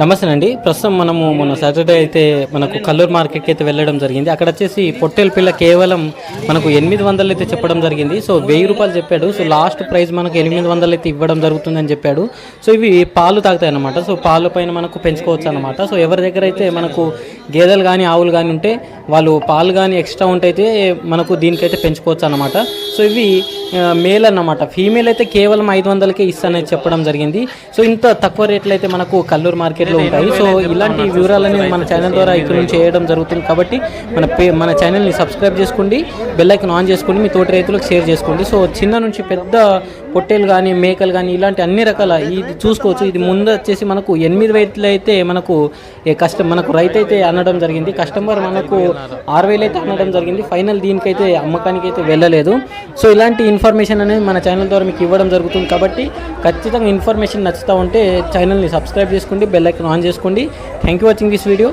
నమస్తే అండి ప్రస్తుతం మనము మన సాటర్డే అయితే మనకు కల్లూరు మార్కెట్కి అయితే వెళ్ళడం జరిగింది. అక్కడ వచ్చేసి పొట్టెల పిల్ల కేవలం మనకు ఎనిమిది వందలు అయితే చెప్పడం జరిగింది. సో వెయ్యి రూపాయలు చెప్పాడు. సో లాస్ట్ ప్రైస్ మనకు ఎనిమిది వందలు అయితే ఇవ్వడం జరుగుతుందని చెప్పాడు. సో ఇవి పాలు తాగుతాయి అనమాట సో పాలు పైన మనకు పెంచుకోవచ్చు అనమాట సో ఎవరి దగ్గర అయితే మనకు గేదెలు కానీ ఆవులు కానీ ఉంటే వాళ్ళు పాలు కానీ ఎక్స్ట్రా ఉంటే అయితే మనకు దీనికైతే పెంచుకోవచ్చు అనమాట సో ఇవి మేల్ అన్నమాట. ఫీమేల్ అయితే కేవలం ఐదు వందలకే ఇస్తానని చెప్పడం జరిగింది. సో ఇంత తక్కువ రేట్లు అయితే మనకు కల్లూరు మార్కెట్లో ఉంటాయి. సో ఇలాంటి వివరాలని మన ఛానల్ ద్వారా ఇక్కడ నుంచి చేయడం జరుగుతుంది కాబట్టి మన పే మన ఛానల్ని సబ్స్క్రైబ్ చేసుకోండి బెల్ ఐకన్ ఆన్ చేసుకోండి మీ తోటి రైతులకు షేర్ చేసుకోండి. సో చిన్న నుంచి పెద్ద పొట్టేలు కానీ మేకలు కానీ ఇలాంటి అన్ని రకాల ఇది చూసుకోవచ్చు. ఇది ముందు వచ్చేసి మనకు ఎనిమిది వేలు అయితే మనకు ఏ కష్టం మనకు రైతు అయితే అనడం జరిగింది. కస్టమర్ మనకు ఆరు వేలు అయితే అనడం జరిగింది. ఫైనల్ దీనికైతే అమ్మకానికి అయితే వెళ్ళలేదు. సో ఇలాంటి ఇన్ఫర్మేషన్ అనేది మన ఛానల్ ద్వారా మీకు ఇవ్వడం జరుగుతుంది కాబట్టి ఖచ్చితంగా ఇన్ఫర్మేషన్ నచ్చుతూ ఉంటే ఛానల్ని సబ్స్క్రైబ్ చేసుకోండి బెల్ ఐకన్ ఆన్ చేసుకోండి. Thank you watching this video